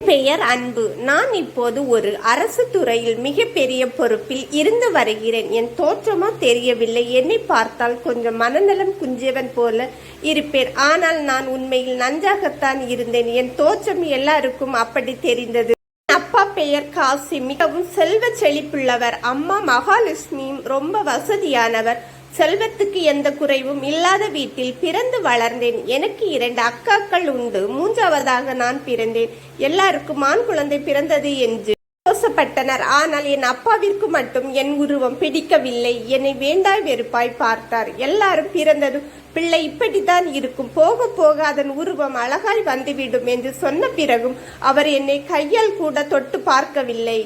பெயர் அன்பு. நான் இப்போது ஒரு அரசு துறையில் மிகப்பெரிய பொறுப்பில் இருந்து வருகிறேன். என் தோற்றமோ தெரியவில்லை. என்னை பார்த்தால் கொஞ்சம் மனநலம் குஞ்சியவன் போல இருப்பேன். ஆனால் நான் உண்மையில் நன்றாகத்தான் இருந்தேன். என் தோற்றம் எல்லாருக்கும் அப்படி தெரிந்தது. என் அப்பா பெயர் காசி. மிகவும் செல்வ செழிப்புள்ளவர். அம்மா மகாலட்சுமியும் ரொம்ப வசதியானவர். செல்வத்துக்கு எந்த குறைவும் இல்லாத வீட்டில் பிறந்து வளர்ந்தேன். எனக்கு இரண்டு அக்காக்கள் உண்டு. மூன்றாவதாக நான் பிறந்தேன். எல்லாருக்கும் ஆண் குழந்தை பிறந்தது என்று சந்தோஷப்பட்டனர். ஆனால் என் அப்பாவிற்கு மட்டும் என் உருவம் பிடிக்கவில்லை. என்னை வேண்டாய் வெறுப்பாய் பார்த்தார். எல்லாரும் பிறந்ததும் பிள்ளை இப்படித்தான் இருக்கும். போக போக அதன் உருவம் அழகாய் வந்துவிடும் என்று சொன்ன பிறகும் அவர் என்னை கையால் கூட தொட்டு பார்க்கவில்லை.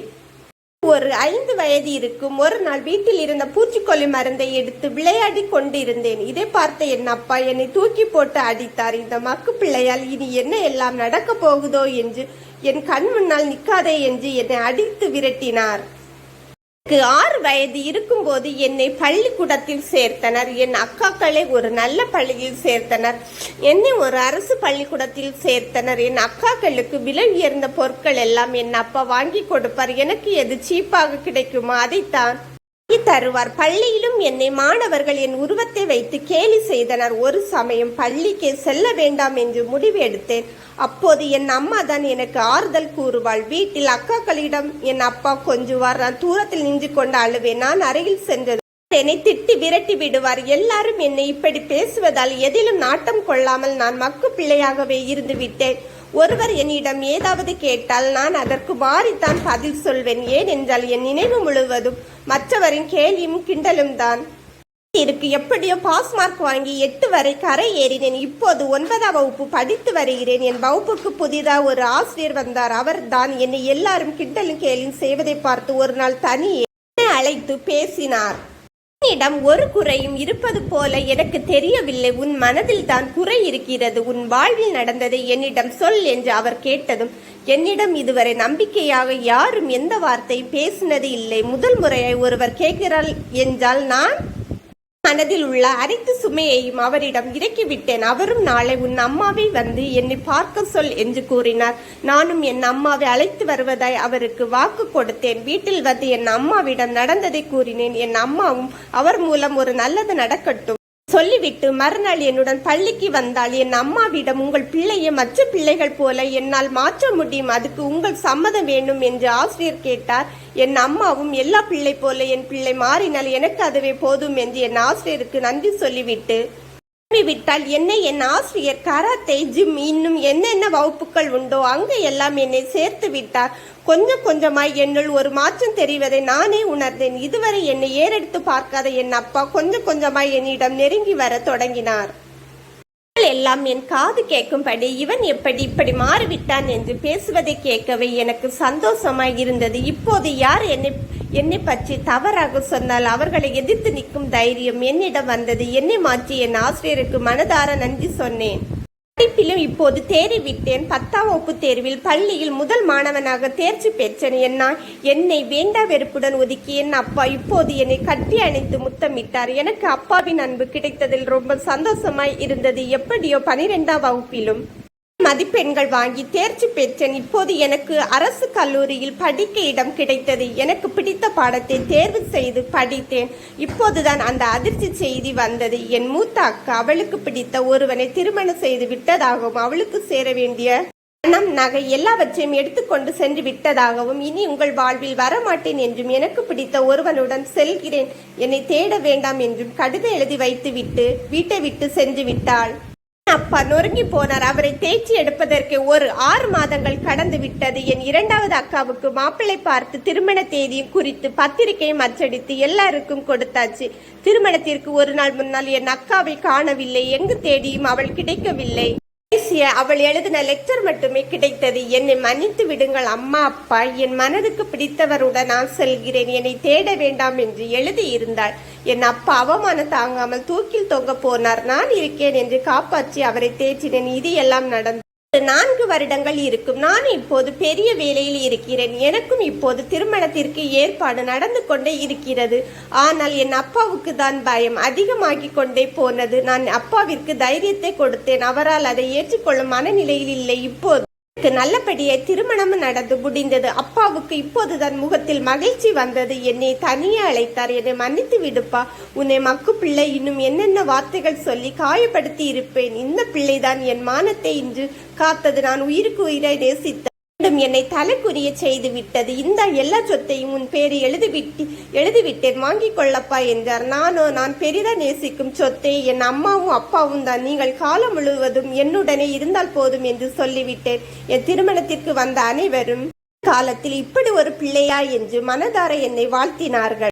ஒரு ஐந்து வயது இருக்கும். ஒரு நாள் வீட்டில் இருந்த பூச்சிக்கொல்லி மருந்தை எடுத்து விளையாடி கொண்டிருந்தேன். இதை பார்த்த என் அப்பா என்னை தூக்கி போட்டு அடித்தார். இந்த மக்கு பிள்ளையால் இனி என்ன எல்லாம் நடக்கப் போகுதோ என்று என் கண் முன்னால் நிற்காதே என்று என்னை அடித்து விரட்டினார். எனக்கு ஆறு வயது இருக்கும்போது என்னை பள்ளிக்கூடத்தில் சேர்த்தனர். என் அக்காக்களை ஒரு நல்ல பள்ளியில் சேர்த்தனர். என்னை ஒரு அரசு பள்ளிக்கூடத்தில் சேர்த்தனர். என் அக்காக்களுக்கு விலை உயர்ந்த பொருட்கள் எல்லாம் என் அப்பா வாங்கி கொடுப்பார். எனக்கு எது சீப்பாக கிடைக்குமோ அதைத்தான். தருவார் பள்ளியிலும் என்னை மாணவர்கள் என் உருவத்தை வைத்து கேலி செய்தனர். ஒரு சமயம் பள்ளிக்கு செல்ல வேண்டாம் என்று முடிவு எடுத்தேன். அப்போது என் அம்மா தான் எனக்கு ஆறுதல் கூறுவாள். வீட்டில் அக்காக்களிடம் என் அப்பா கொஞ்சுவார். நான் தூரத்தில் நின்று கொண்டு அழுவேன். நான் அருகில் சென்றது. என்னை திட்டி விரட்டி விடுவார். எல்லாரும் என்னை இப்படி பேசுவதால் எதிலும் நாட்டம் கொள்ளாமல் நான் மக்கு பிள்ளையாகவே இருந்து விட்டேன். ஒருவர் என்னிடம் ஏதாவது கேட்டால் நான் அதற்கு மாறித்தான் பதில் சொல்வேன். ஏனென்றால் என் நினைவு முழுவதும் மற்றவரின் கேலியும் கிண்டலும் தான். இருக்கு எப்படியோ பாஸ் மார்க் வாங்கி எட்டு வரை கரை ஏறினேன். இப்போது ஒன்பதாம் வகுப்பு படித்து வருகிறேன். என் வகுப்புக்கு புதிதாக ஒரு ஆசிரியர் வந்தார். அவர் தான் என்னை எல்லாரும் கிண்டலும் கேலியும் செய்வதை பார்த்து ஒரு நாள் தனியே அழைத்து பேசினார். உன்னிடம் ஒரு குறையும் இருப்பது போல எனக்கு தெரியவில்லை. உன் மனதில் தான் குறை இருக்கிறது. உன் வாழ்வில் நடந்ததை என்னிடம் சொல் என்று அவர் கேட்டதும் என்னிடம் இதுவரை நம்பிக்கையாக யாரும் எந்த வார்த்தையும் பேசினது இல்லை. முதல் முறையை ஒருவர் கேட்கிறாள் என்றால் நான் மனதில் உள்ள அனைத்து சுமையையும் அவரிடம் இறக்கிவிட்டேன். அவரும் நாளை உன் அம்மாவை வந்து என்னை பார்க்க சொல் என்று கூறினார். நானும் என் அம்மாவை அழைத்து வருவதாய் அவருக்கு வாக்கு கொடுத்தேன். வீட்டில் வந்து என் அம்மாவிடம் நடந்ததை கூறினேன். என் அம்மாவும் அவர் மூலம் ஒரு நல்லது நடக்கட்டும். சொல்லிவிட்டு மறுநாள் என்னுடன் பள்ளிக்கு வந்தால் என் அம்மாவிடம் உங்கள் பிள்ளையை மற்ற பிள்ளைகள் போல என்னால் மாற்ற முடியும். அதுக்கு உங்கள் சம்மதம் வேண்டும் என்று ஆசிரியர் கேட்டார். என் அம்மாவும் எல்லா பிள்ளை போல என் பிள்ளை மாறினால் எனக்கு அதுவே போதும் என்று என் ஆசிரியருக்கு நன்றி சொல்லிவிட்டு விட்டால் என்னை என் ஆசிரியர் கராத்தே ஜிம் இன்னும் என்னென்ன வகுப்புகள் உண்டோ அங்கு எல்லாம் என்னை சேர்த்து விட்டார். கொஞ்சம் கொஞ்சமாய் என்னுள் ஒரு மாற்றம் தெரிவதை நானே உணர்ந்தேன். இதுவரை என்னை ஏறெடுத்து பார்க்காத என் அப்பா கொஞ்சம் கொஞ்சமாய் என்னிடம் நெருங்கி வர தொடங்கினார். எல்லாம் என் காது கேட்கும்படி இவன் எப்படி இப்படி மாறிவிட்டான் என்று பேசுவதை கேட்கவே எனக்கு சந்தோஷமாய் இருந்தது. இப்போது யார் என்னை என்னை பற்றி தவறாக சொன்னால் அவர்களை எதிர்த்து நிற்கும் தைரியம் என்னிடம் வந்தது. என்னை மாற்றி என் ஆசிரியருக்கு மனதார நன்றி சொன்னேன். படிப்பிலும் இப்போது தேறிவிட்டேன். பத்தாம் வகுப்பு தேர்வில் பள்ளியில் முதல் மாணவனாக தேர்ச்சி பெற்றேன். என்ன என்னை வேண்டா வெறுப்புடன் ஒதுக்கி என் அப்பா இப்போது என்னை கட்டி அணைத்து முத்தமிட்டார். எனக்கு அப்பாவின் அன்பு கிடைத்ததில் ரொம்ப சந்தோஷமாய் இருந்தது. எப்படியோ பனிரெண்டாம் வகுப்பிலும் மதிப்பெண்கள் வாங்கி தேர்ச்சி பெற்றேன். இப்போது எனக்கு அரசு கல்லூரியில் படிக்க இடம் கிடைத்தது. எனக்கு பிடித்த பாடத்தை தேர்வு செய்து படித்தேன். இப்போதுதான் அந்த அதிர்ச்சி செய்தி வந்தது. என் மூத்த அக்கா அவளுக்கு பிடித்த ஒருவனை திருமணம் செய்து விட்டதாகவும் அவளுக்கு சேர வேண்டிய பணம் நகை எல்லாவற்றையும் எடுத்துக்கொண்டு சென்று விட்டதாகவும் இனி உங்கள் வாழ்வில் வரமாட்டேன் என்றும் எனக்கு பிடித்த ஒருவனுடன் செல்கிறேன். என்னை தேட வேண்டாம் என்றும் கடிதம் எழுதி வைத்துவிட்டு வீட்டை விட்டு சென்று விட்டாள். அப்பா நொறுங்கி போனார். அவரை தேய்ச்சி எடுப்பதற்கு ஒரு ஆறு மாதங்கள் கடந்து விட்டது. என் இரண்டாவது அக்காவுக்கு மாப்பிள்ளை பார்த்து திருமண தேதியும் குறித்து பத்திரிகையும் அச்சடித்து எல்லாருக்கும் கொடுத்தாச்சு. திருமணத்திற்கு ஒரு நாள் முன்னால் என் அக்காவை காணவில்லை. எங்கு தேடியும் அவள் கிடைக்கவில்லை. பேசிய அவள் எழுதின லெக்சர் மட்டுமே கிடைத்தது. என்னை மன்னித்து விடுங்கள் அம்மா அப்பா. என் மனதுக்கு பிடித்தவருடன் நான் செல்கிறேன். என்னை தேட வேண்டாம் என்று எழுதியிருந்தாள் என் அப்பா அவமானம் தாங்காமல் தூக்கில் தொங்க போனார். நான் இருக்கேன் என்று காப்பாற்றி அவரை தேற்றினேன். இது எல்லாம் நடந்தது நான்கு வருடங்கள் இருக்கும். நான் இப்போது பெரிய வேலையில் இருக்கிறேன். எனக்கும் இப்போது திருமணத்திற்கு ஏற்பாடு நடந்து கொண்டே இருக்கிறது. ஆனால் என் அப்பாவுக்கு தான் பயம். அதிகமாகிக் கொண்டே போனது. நான் அப்பாவிற்கு தைரியத்தை கொடுத்தேன். அவரால் அதை ஏற்றுக்கொள்ளும் மனநிலையில் இல்லை. இப்போது நல்லபடியே திருமணம் நடந்து முடிந்தது. அப்பாவுக்கு இப்போதுதான் முகத்தில் மகிழ்ச்சி வந்தது. என்னை தனியே அழைத்தார். என்னை மன்னித்து விடுப்பா. உன்னை மக்கு பிள்ளை இன்னும் என்னென்ன வார்த்தைகள் சொல்லி காயப்படுத்தி இருப்பேன். இந்த பிள்ளைதான் என் மானத்தை இன்று காத்தது. நான் உயிருக்கு உயிரை நேசித்த மீண்டும் என்னை தலைக்குரிய செய்து விட்டது இந்த எல்லா சொத்தையும் உன் பேரு எழுதிவிட்டு எழுதிவிட்டேன். வாங்கிக் கொள்ளப்பா என்றார். நானோ நான் பெரிதா நேசிக்கும் சொத்தை என் அம்மாவும் அப்பாவும் தான். நீங்கள் காலம் முழுவதும் என்னுடனே இருந்தால் போதும் என்று சொல்லிவிட்டேன். என் திருமணத்திற்கு வந்த அனைவரும் காலத்தில் இப்படி ஒரு பிள்ளையா என்று மனதார என்னை வாழ்த்தினார்கள்.